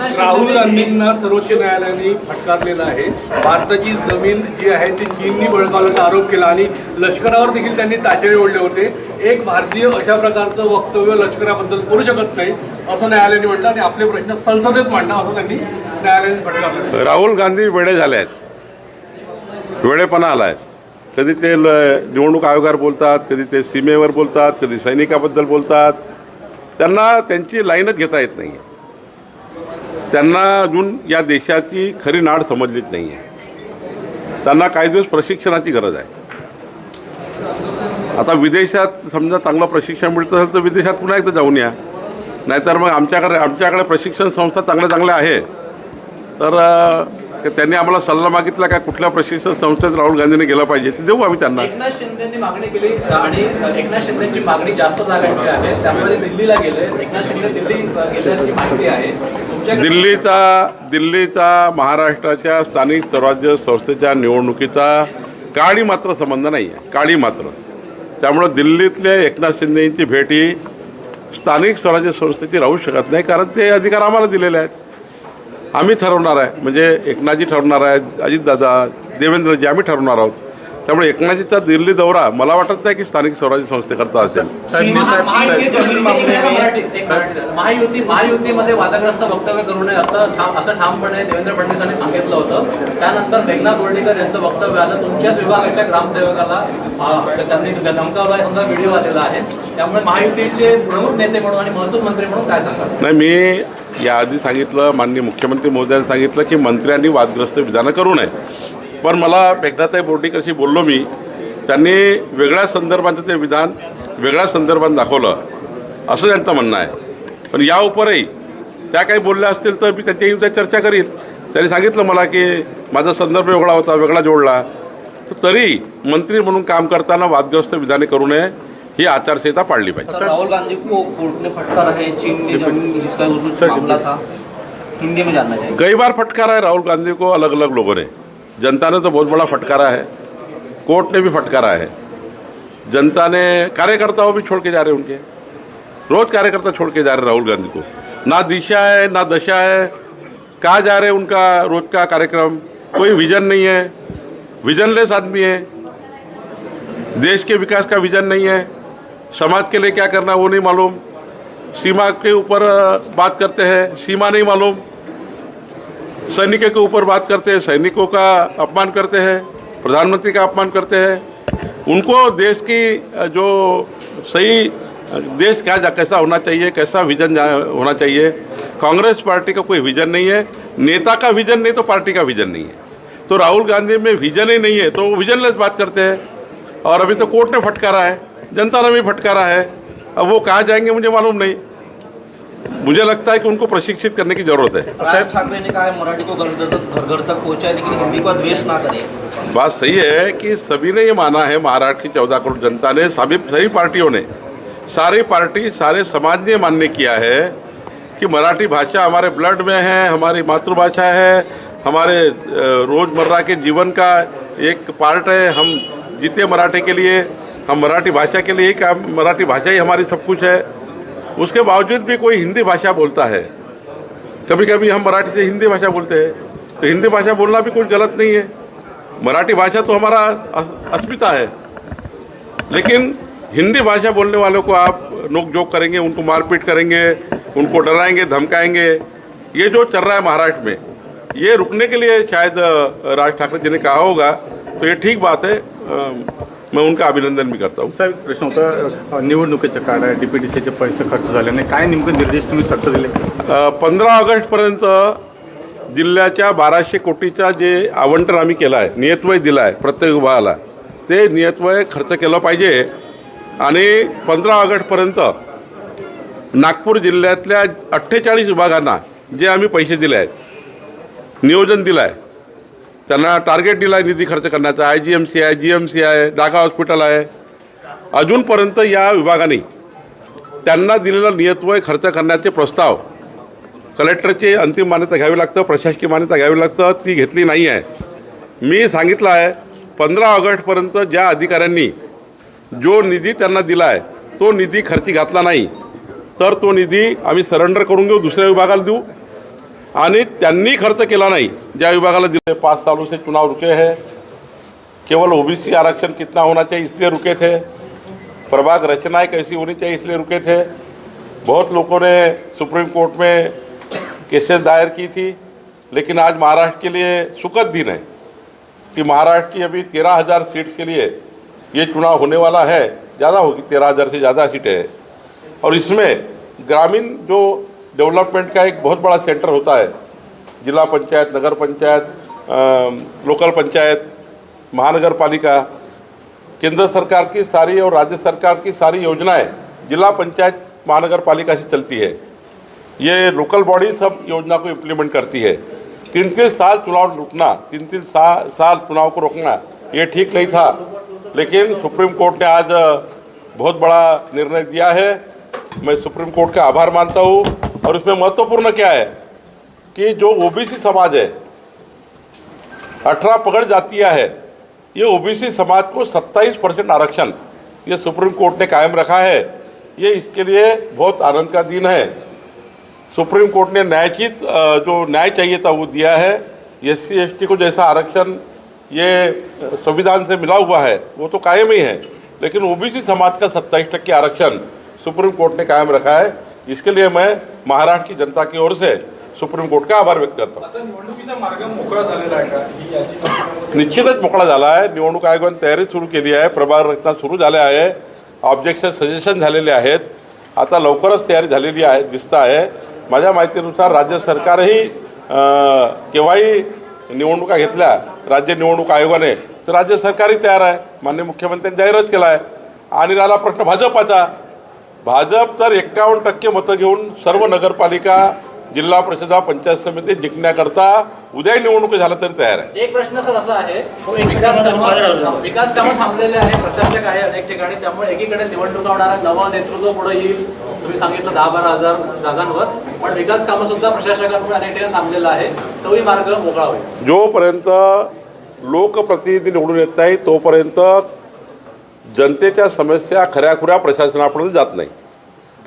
राहुल गांधींना सर्वोच्च न्यायालयाने फटकारलेलं आहे. भारताची जमीन जी आहे ती चीननी बळकावल्याचा आरोप केला. आणि लष्करावर देखील त्यांनी ताशेरे ओढले होते. एक भारतीय अशा प्रकारचं वक्तव्य लष्कराबद्दल करू शकत नाही असं न्यायालयाने म्हटलं. आणि आपले प्रश्न संसदेत मांडणं असं त्यांनी न्यायालयाने फटकारलं. राहुल गांधी वेडे झाले आहेत. वेळेपणा आला आहे कधी ते ल निवडणूक आयोगावर बोलतात कधी ते सीमेवर बोलतात कधी सैनिकाबद्दल बोलतात. त्यांना त्यांची लाईनच घेता येत नाही त्यांना अजून या देशाची खरी नाड समजलीच नाही आहे त्यांना काही दिवस प्रशिक्षणाची गरज आहे. आता विदेशात समजा चांगलं प्रशिक्षण मिळतं असेल तर विदेशात पुन्हा एकदा जाऊन या. नाहीतर मग आमच्याकडे आमच्याकडे प्रशिक्षण संस्था चांगल्या चांगल्या आहे. तर त्यांनी आम्हाला सल्ला मागितला का कुठल्या प्रशिक्षण संस्थेत राहुल गांधीने गेला पाहिजे ते देऊ आम्ही त्यांना. एकनाथ शिंदेनी मागणी केली आणि एकनाथ शिंदेची मागणी जास्त जागांची आहे त्यामुळे दिल्लीला गेले. एकनाथ शिंदे दिल्ली गेल्याची माहिती आहे. दिल्लीचा दिल्लीचा महाराष्ट्राच्या स्थानिक स्वराज्य संस्थेच्या निवडणुकीचा काळी मात्र संबंध नाही आहे काळी मात्र. त्यामुळं दिल्लीतल्या एकनाथ शिंदे यांची भेट ही स्थानिक स्वराज्य संस्थेची राहू शकत नाही कारण ते अधिकार आम्हाला दिलेले आहेत. आम्ही ठरवणार आहे. म्हणजे एकनाथजी ठरवणार आहेत अजितदादा देवेंद्रजी आम्ही ठरवणार आहोत. त्यामुळे एकनाथजीचा दिल्ली दौरा मला वाटत नाही की स्थानिक स्वराज्य संस्थेकरता असेल. महायुती महायुतीमध्ये वादग्रस्त वक्तव्य करू नये असं ठाम असं ठामपणे देवेंद्र फडणवीसांनी सांगितलं होतं. त्यानंतर मेघना बोर्डीकर यांचं वक्तव्य आलं तुमच्याच विभागाच्या ग्रामसेवकाला त्यांनी धमकावला समजा व्हिडिओ आलेला आहे. त्यामुळे महायुतीचे प्रमुख नेते म्हणून आणि महसूल मंत्री म्हणून काय सांगाल? नाही मी याआधी सांगितलं माननीय मुख्यमंत्री मोदयांनी सांगितलं की मंत्र्यांनी वादग्रस्त विधानं करू नये. पण मला मेघनाताई बोर्डीकरशी बोललो मी त्यांनी वेगळ्या संदर्भात ते विधान वेगळ्या संदर्भात दाखवलं. असं त्यांचं म्हणणं आहे. पण या उपरही त्या काही बोलल्या असतील तर मी त्यांच्याही उद्या चर्चा करीन. त्यांनी सांगितलं मला की माझा संदर्भ वेगळा होता वेगळा जोडला. तर तरी मंत्री म्हणून काम करताना वादग्रस्त विधाने करू नये ही आचारसंहिता पाळली पाहिजे. राहुल गांधी को कोर्ट ने फटकारा है चीन ने जमीन जिसका उस मामला था? हिंदी में जानना चाहिए। कई बार फटकारा है राहुल गांधी को अलग अलग लोगों ने। जनता ने तो बहुत बड़ा फटकारा है। कोर्ट ने भी फटकारा है। जनता ने कार्यकर्ताओं भी छोड़ के जा रहे उनके। रोज कार्यकर्ता छोड़ के जा रहे राहुल गांधी को। ना दिशा है, ना दशा है। कहाँ जा रहे उनका रोज का कार्यक्रम? कोई विजन नहीं है। विजनलेस आदमी है। देश के विकास का विजन नहीं है। समाज के लिए क्या करना है वो नहीं मालूम। सीमा के ऊपर बात करते हैं। सीमा नहीं मालूम। सैनिकों के ऊपर बात करते हैं, सैनिकों का अपमान करते हैं, प्रधानमंत्री का अपमान करते हैं। उनको देश की जो सही देश क्या कैसा होना चाहिए, कैसा विजन होना चाहिए, कांग्रेस पार्टी का कोई विजन नहीं है, नेता का विजन नहीं तो पार्टी का विजन नहीं है। तो राहुल गांधी में विजन ही नहीं है तो वो विजनलेस बात करते हैं। और अभी तो कोर्ट ने फटकारा है, जनता ने भी फटकारा है, अब वो कहाँ जाएँगे मुझे मालूम नहीं। मुझे लगता है कि उनको प्रशिक्षित करने की ज़रूरत है। राज ठाकरे ने कहा है मराठी को घर घर तक घर घर तक पहुँचाए लेकिन हिंदी का द्वेष ना करें। बात सही है कि सभी ने ये माना है महाराष्ट्र की चौदह करोड़ जनता ने सभी सभी पार्टियों ने सारी पार्टी सारे समाज ने मान्य किया है कि मराठी भाषा हमारे ब्लड में है हमारी मातृभाषा है हमारे रोज़मर्रा के जीवन का एक पार्ट है हम जीते मराठी के लिए हम मराठी भाषा के लिए ही काम मराठी भाषा ही हमारी सब कुछ है। उसके बावजूद भी कोई हिंदी भाषा बोलता है। कभी कभी हम मराठी से हिंदी भाषा बोलते हैं तो हिंदी भाषा बोलना भी कुछ गलत नहीं है। मराठी भाषा तो हमारा अस्मिता है। लेकिन हिंदी भाषा बोलने वालों को आप नोक जोक करेंगे, उनको मारपीट करेंगे, उनको डराएँगे, धमकाएँगे। ये जो चल रहा है महाराष्ट्र में, ये रुकने के लिए शायद राज ठाकरे जी ने कहा होगा तो ये ठीक बात है। मैं उनका अभिनंदन भी करता हूँ। साहेब प्रश्न होता निवडणुकीच्या काळात डीपीडीसीचे पैसे खर्च झाले नाही. काय नेमके निर्देश तुम्ही सक्त दिले? पंधरा ऑगस्टपर्यंत जिल्ह्याच्या बाराशे कोटीचा जे आवंटन आम्ही केलं आहे नियतवय दिला आहे प्रत्येक विभागाला ते नियतवय खर्च केलं पाहिजे. आणि पंधरा ऑगस्टपर्यंत नागपूर जिल्ह्यातल्या अठ्ठेचाळीस विभागांना जे आम्ही पैसे दिले आहेत नियोजन दिलं आहे त्यांना टार्गेट दिला आहे निधी खर्च करण्याचा. आय जी एम सी आहे जी एम सी आहे डागा हॉस्पिटल आहे. अजूनपर्यंत या विभागाने त्यांना दिलेलं नियतवय खर्च करण्याचे प्रस्ताव कलेक्टरची अंतिम मान्यता घ्यावी लागतं प्रशासकीय मान्यता घ्यावी लागतं ती घेतली नाही आहे. मी सांगितलं आहे पंधरा ऑगस्टपर्यंत ज्या अधिकाऱ्यांनी जो निधी त्यांना दिला आहे तो निधी खर्ची घातला नाही तर तो निधी आम्ही सरेंडर करून घेऊ दुसऱ्या विभागाला देऊ. आणि त्यांनी खर्च केला नाही. ज्या विभागाला दिले पाँच सालों से चुनाव रुके हैं, केवल ओबीसी आरक्षण कितना होना चाहिए इसलिए रुके थे. प्रभाग रचनाएँ कैसी होनी चाहिए इसलिए रुके थे. बहुत लोगों ने सुप्रीम कोर्ट में केसेस दायर की थी, लेकिन आज महाराष्ट्र के लिए सुखद दिन है कि महाराष्ट्र की अभी तेरह हज़ार सीट्स के लिए ये चुनाव होने वाला है. ज़्यादा होगी, तेरह हज़ार से ज़्यादा सीटें हैं। और इसमें ग्रामीण जो डेवलपमेंट का एक बहुत बड़ा सेंटर होता है। जिला पंचायत नगर पंचायत लोकल पंचायत महानगर पालिका केंद्र सरकार की सारी और राज्य सरकार की सारी योजनाएँ जिला पंचायत महानगर पालिका से चलती है। ये लोकल बॉडी सब योजना को इम्प्लीमेंट करती है। तीन तीन साल चुनाव रुकना तीन तीन सा, साल चुनाव को रोकना ये ठीक नहीं था। लेकिन सुप्रीम कोर्ट ने आज बहुत बड़ा निर्णय दिया है। मैं सुप्रीम कोर्ट का आभार मानता हूँ। और इसमें महत्वपूर्ण क्या है कि जो ओबीसी समाज है, अठारह पकड़ जातियाँ है, ये ओबीसी समाज को 27 परसेंट आरक्षण, ये सुप्रीम कोर्ट ने कायम रखा है। ये इसके लिए बहुत आनंद का दिन है। सुप्रीम कोर्ट ने न्यायचित जो न्याय चाहिए था वो दिया है। एस सी को जैसा आरक्षण, ये संविधान से मिला हुआ है, वो तो कायम ही है। लेकिन ओबीसी समाज का सत्ताईस टक्के आरक्षण सुप्रीम कोर्ट ने कायम रखा है। इसके लिए मैं महाराष्ट्र की जनता की ओर से सुप्रीम कोर्ट का आभार व्यक्त करता मार्ग मोकळा झालेला आहे निश्चितच मोकळा झाला आहे. निवडणूक आयोगाने तयारी सुरू केली आहे. प्रभाग रचना सुरू झाल्या आहे. ऑब्जेक्शन सजेशन झालेले आहेत. आता लवकरच तयारी झालेली आहे दिसत आहे. माझ्या माहितीनुसार राज्य सरकारही केव्हाही निवडणुका घेतल्या राज्य निवडणूक आयोगाने तर राज्य सरकारही तयार आहे. माननीय मुख्यमंत्र्यांनी जाहीरच केला आहे. आणि राहिला प्रश्न भाजपाचा. भाजप तर एक्कावन्न टक्के मतं घेऊन सर्व नगरपालिका जिल्हा परिषदा पंचायत समिती जिंकण्याकरता उद्या निवडणूक झालं तरी तयार आहे. एक प्रश्न सर असा आहे विकास कामं विकास कामं थांबलेले आहे प्रशासक आहे अनेक ठिकाणी त्यामुळे एकीकडे निवडणुका होणार नवं नेतृत्व पुढे येईल. तुम्ही सांगितलं दहा बारा हजार जागांवर. पण विकास कामं सुद्धा प्रशासकांमुळे अनेक ठिकाणी थांबलेलं आहे. तोही मार्ग मोकळा होईल. जोपर्यंत लोकप्रतिनिधी निवडून येत नाही तोपर्यंत जनतेच्या समस्या खऱ्याखुऱ्या प्रशासनापर्यंत जात नाही.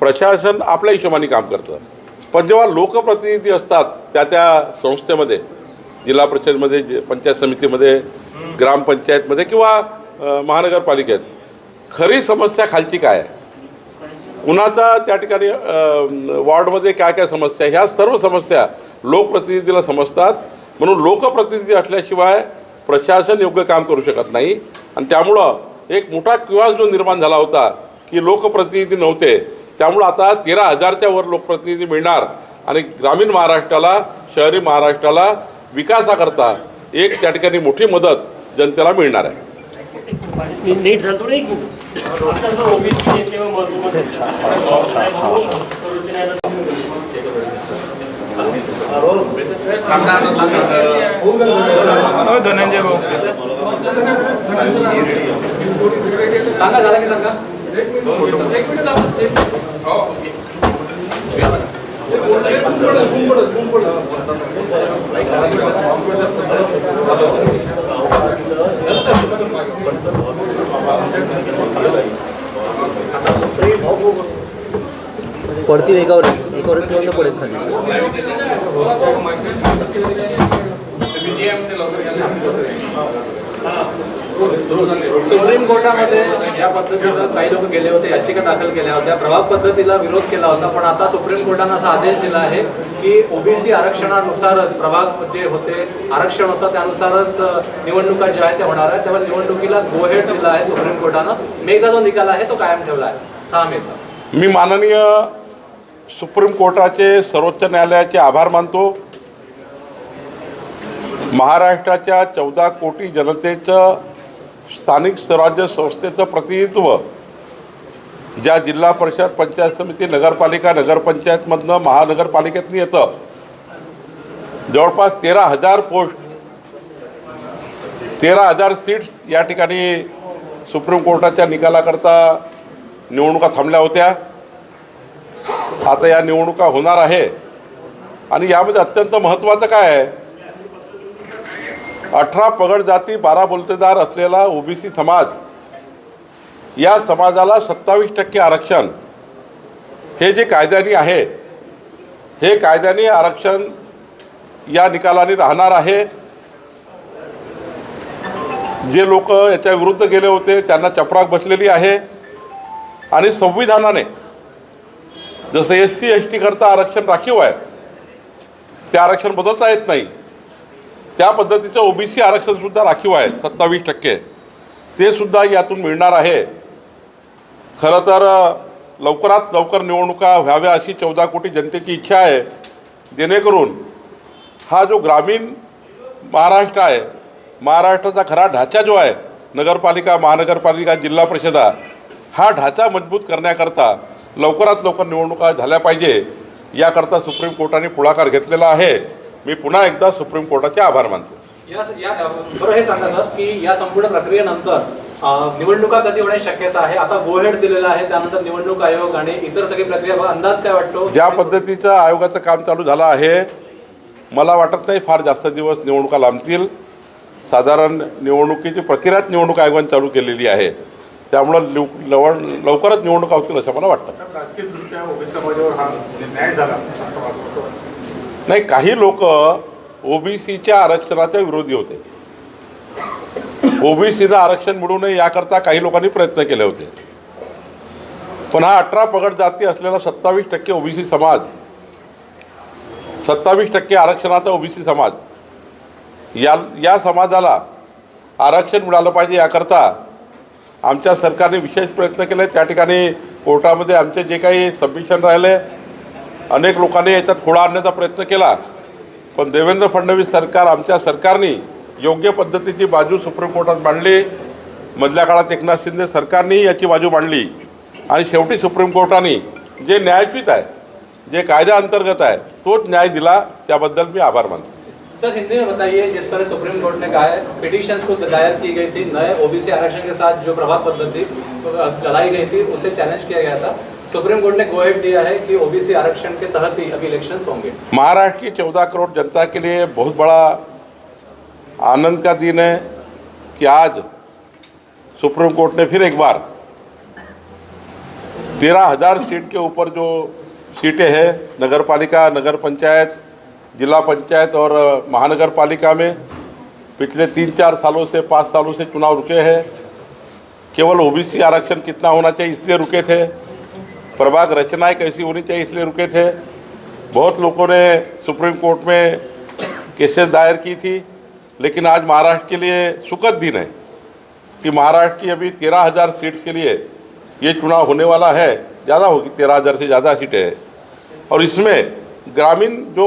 प्रशासन आपल्या हिशोबाने काम करतं. पण जेव्हा लोकप्रतिनिधी असतात त्या त्या संस्थेमध्ये जिल्हा परिषदमध्ये पंचायत समितीमध्ये ग्रामपंचायतमध्ये किंवा महानगरपालिकेत खरी समस्या खालची काय आहे? कुणाचा त्या ठिकाणी वॉर्डमध्ये काय काय समस्या? ह्या सर्व समस्या लोकप्रतिनिधीला समजतात. म्हणून लोकप्रतिनिधी असल्याशिवाय प्रशासन योग्य काम करू शकत नाही. आणि त्यामुळं एक मोठा किवास जो निर्माण झाला होता की लोकप्रतिनिधी नव्हते. त्यामुळं आता तेरा हजारच्या वर लोकप्रतिनिधी मिळणार. आणि ग्रामीण महाराष्ट्राला शहरी महाराष्ट्राला विकासाकरता एक त्या ठिकाणी मोठी मदत जनतेला मिळणार आहे. अहो, धनंजय भाऊ. सांगा झालं की सांगा? एक मिनिट थांबा. पडतील एकावर एकावर ठेवून तर पडेल खाली. सुप्रीम कोर्टामध्ये या पद्धतीनं काही लोक गेले होते याचिका दाखल केल्या होत्या प्रभाव पद्धतीला विरोध केला होता पण आता सुप्रीम कोर्टानं असा आदेश दिला आहे की ओबीसी आरक्षणानुसारच प्रभाग जे होते आरक्षण होतं त्यानुसारच निवडणुका ज्या आहेत त्या होणार आहेत. त्यामुळे निवडणुकीला गोहेड दिला आहे सुप्रीम कोर्टानं. मेचा जो निकाल आहे तो कायम ठेवला आहे. सहा मेचा. मी माननीय सुप्रीम कोर्टाचे सर्वोच्च न्यायालयाचे आभार मानतो. महाराष्ट्राच्या चौदा कोटी जनतेचं स्थानिक स्वराज्य संस्थेचं प्रतिनिधित्व. ज्या जिल्हा परिषद पंचायत समिती नगरपालिका नगरपंचायतमधनं महानगरपालिकेतनं येतं. जवळपास तेरा हजार पोस्ट तेरा हजार सीट्स या ठिकाणी सुप्रीम कोर्टाच्या निकालाकरता निवडणुका थांबल्या होत्या. आता या निवडणुका होणार आहे. आणि यामध्ये अत्यंत महत्त्वाचं काय आहे? अठरा पगड जाती बारा बोलतेदार असलेला ओबीसी समाज या समाजाला सत्तावीस टक्के आरक्षण. हे जे कायद्याने आहे हे कायद्याने आरक्षण या निकालाने राहणार आहे. जे लोक याच्या विरुद्ध गेले होते त्यांना चपराक बसलेली आहे. आणि संविधानाने जसं एस सी एस टी करता आरक्षण राखीव आहे ते आरक्षण बदलता येत नाही. त्या पद्धतीचं ओबीसी आरक्षण सुद्धा राखीव आहे सत्तावीस टक्के. ते सुद्धा यातून मिळणार आहे. खरं तर लवकरात लवकर निवडणुका व्हाव्या अशी चौदा कोटी जनतेची इच्छा आहे. जेणेकरून हा जो ग्रामीण महाराष्ट्र आहे महाराष्ट्राचा खरा ढाचा जो आहे नगरपालिका महानगरपालिका जिल्हा परिषदा हा ढाचा मजबूत करण्याकरता लवकरात लवकर निवडणुका झाल्या पाहिजे याकरता सुप्रीम कोर्टाने पुढाकार घेतलेला आहे. मी पुन्हा एकदा सुप्रीम कोर्टाचे आभार मानतो. या या बरं हे सांगा सर की या संपूर्ण प्रक्रियेनंतर निवडणुका कधी होण्याची शक्यता आहे? आता गोहेड दिलेला आहे त्यानंतर निवडणूक आयोग आणि इतर सगळी प्रक्रिया अंदाज काय वाटतो? ज्या पद्धतीचं आयोगाचं काम चालू झालं आहे मला वाटत नाही फार जास्त दिवस निवडणुका लांबतील. साधारण निवडणुकीची प्रक्रियाच निवडणूक आयोगाने चालू केलेली आहे. त्यामुळं लव- लवण लवकरच निवडणुका होतील असं मला वाटतं. नाही काही लोक ओबीसीच्या आरक्षणाच्या विरोधी होते. ओबीसीला आरक्षण मिळू नये याकरता काही लोकांनी प्रयत्न केले होते. पण हा अठरा पगड जाती असलेला सत्तावीस टक्के ओबीसी समाज सत्तावीस टक्के आरक्षणाचा ओबीसी समाज या या समाजाला आरक्षण मिळालं पाहिजे याकरता आमच्या सरकारने विशेष प्रयत्न केले. त्या ठिकाणी कोर्टामध्ये आमचे जे काही सबमिशन राहिले अनेक लोकांनी याच्यात खोडा आणण्याचा प्रयत्न केला. पण देवेंद्र फडणवीस सरकार आमच्या सरकारने योग्य पद्धतीची बाजू सुप्रीम कोर्टात मांडली. मधल्या काळात एकनाथ शिंदे सरकारनेही याची बाजू मांडली. आणि शेवटी सुप्रीम कोर्टाने जे न्यायपीठ आहे जे कायद्या अंतर्गत आहे तोच न्याय दिला. त्याबद्दल मी आभार मानतो. सर हिंदी में बताइए जिस तरह सुप्रीम कोर्ट ने कहा है पिटिशन को दायर की गई थी नए ओबीसी आरक्षण के साथ जो प्रभाव पद्धति चलाई गई थी उसे चैलेंज किया गया था। सुप्रीम कोर्ट ने गोहेड दिया है कि ओबीसी आरक्षण के तहत ही अभी इलेक्शन होंगे। महाराष्ट्र की चौदह करोड़ जनता के लिए बहुत बड़ा आनंद का दिन है कि आज सुप्रीम कोर्ट ने फिर एक बार तेरह हज़ार सीट के ऊपर जो सीटें हैं नगर पालिका नगर पंचायत, जिला पंचायत और महानगर पालिका में पिछले तीन चार सालों से, पाँच सालों से चुनाव रुके हैं। केवल ओबीसी आरक्षण कितना होना चाहिए इसलिए रुके थे। प्रभाग रचनाएँ कैसी होनी चाहिए इसलिए रुके थे। बहुत लोगों ने सुप्रीम कोर्ट में केसेस दायर की थी लेकिन आज महाराष्ट्र के लिए सुखद दिन है कि महाराष्ट्र की अभी तेरह हज़ार सीट्स के लिए ये चुनाव होने वाला है। ज़्यादा होगी तेरह हज़ार से ज़्यादा सीटें हैं। और इसमें ग्रामीण जो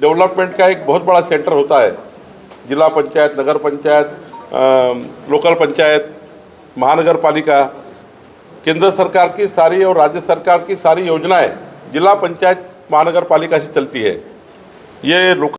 डेवलपमेंट का एक बहुत बड़ा सेंटर होता है जिला पंचायत नगर पंचायत अम, लोकल पंचायत महानगर पालिका केंद्र सरकार की सारी और राज्य सरकार की सारी योजनाएं जिला पंचायत महानगर पालिका से चलती है। ये लोक